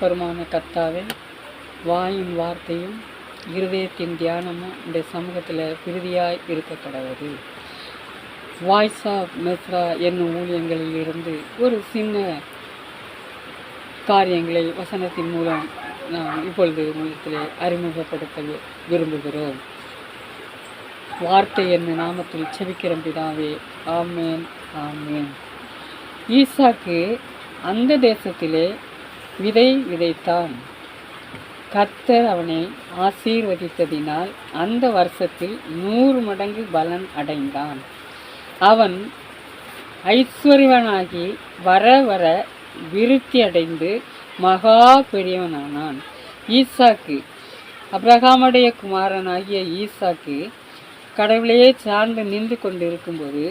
பெருமான கத்தாவே வாயின் வார்த்தையும் இருதயத்தின் தியானமும் இந்த சமூகத்தில் பிரிதியாய் இருக்க கடவுது வாய்ஸ் ஆஃப் மெஸ்ரா என்னும் ஊழியங்களில் இருந்து ஒரு சின்ன காரியங்களை வசனத்தின் மூலம் நாம் இப்பொழுது மூலத்தில் அறிமுகப்படுத்த விரும்புகிறோம். வார்த்தை என்ன நாமத்தில் செபிக்கிற பிதாவே. ஆமேன் ஆமேன். ஈசாக்கு அந்த தேசத்திலே விதை விதைத்தான். கர்த்தர் அவனை ஆசீர்வதித்ததினால் அந்த வருஷத்தில் நூறு மடங்கு பலன் அடைந்தான். அவன் ஐஸ்வர்யவனாகி வர வர விருத்தி அடைந்து மகா பெரியவனானான். ஈசாக்கு அப்ரஹாமுடைய குமாரனாகிய ஈசாக்கு கடவுளையே சார்ந்து நின்று கொண்டிருக்கும்போது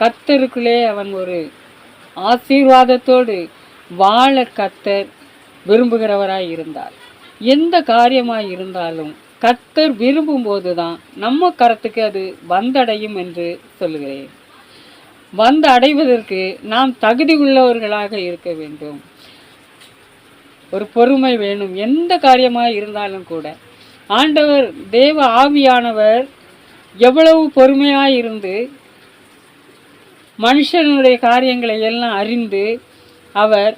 கத்தருக்குள்ளே அவன் ஒரு ஆசீர்வாதத்தோடு வாழ கத்தர் விரும்புகிறவராய் இருந்தார். எந்த காரியமாய் இருந்தாலும் கத்தர் விரும்பும்போது தான் நம்ம கரத்துக்கு அது வந்தடையும் என்று சொல்லுகிறேன். வந்து அடைவதற்கு நாம் தகுதி உள்ளவர்களாக இருக்க வேண்டும். ஒரு பொறுமை வேணும். எந்த காரியமாக இருந்தாலும் கூட ஆண்டவர் தேவ ஆவியானவர் எவ்வளவு பொறுமையாக இருந்து மனுஷனுடைய காரியங்களை எல்லாம் அறிந்து அவர்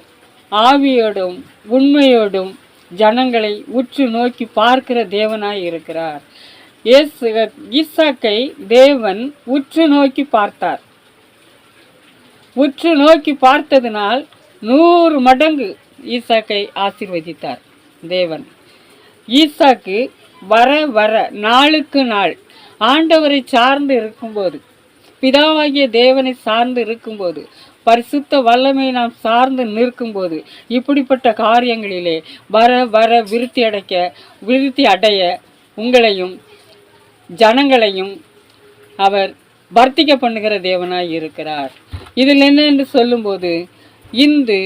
ஆவியோடும் உண்மையோடும் ஜனங்களை உற்று நோக்கி பார்க்கிற தேவனாய் இருக்கிறார். இயேசு ஈசாக்கை தேவன் உற்று நோக்கி பார்த்தார். உற்று நோக்கி பார்த்ததினால் நூறு மடங்கு ஈசாக்கை ஆசிர்வதித்தார் தேவன். ஈசாக்கு வர வர நாளுக்கு நாள் ஆண்டவரை சார்ந்து இருக்கும்போது பிதாவாகிய தேவனை சார்ந்து இருக்கும்போது பரிசுத்த வல்லமை நாம் சார்ந்து நிற்கும்போது இப்படிப்பட்ட காரியங்களிலே வர வர விருத்தி அடைக்க விருத்தி அடைய உங்களையும் ஜனங்களையும் அவர் வர்த்திக்க பண்ணுகிற தேவனாய் இருக்கிறார். இதில் என்ன என்று சொல்லும்போது இந்து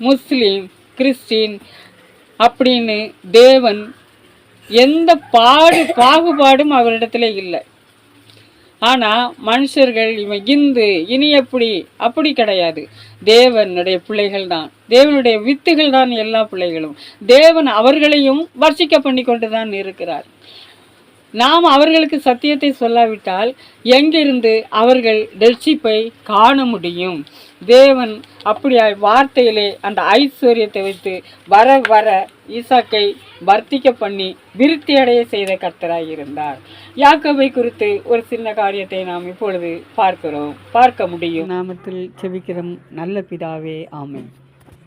முஸ்லீம் கிறிஸ்டின் அப்படின்னு தேவன் எந்த பாடு பாகுபாடும் அவரிடத்துல இல்லை. ஆனால் மனுஷர்கள் இவன் இந்து இனி எப்படி? அப்படி கிடையாது. தேவனுடைய பிள்ளைகள் தான். தேவனுடைய வித்துகள் தான் எல்லா பிள்ளைகளும். தேவன் அவர்களையும் வர்ஷிக்க பண்ணி கொண்டு தான் இருக்கிறார். நாம் அவர்களுக்கு சத்தியத்தை சொல்லாவிட்டால் எங்கிருந்து அவர்கள் ரட்சிப்பை காண முடியும்? தேவன் அப்படியா வார்த்தையிலே அந்த ஐஸ்வர்யத்தை வைத்து வர வர ஈசாக்கை வர்த்திக்க பண்ணி விருத்தி அடைய செய்த கர்த்தராக இருந்தார் யாக்கோவை குறித்து ஒரு சின்ன காரியத்தை நாம் இப்பொழுது பார்க்கிறோம். பார்க்க முடியும். நாமத்தில் செபிக்கிறோம் நல்ல பிதாவே ஆமை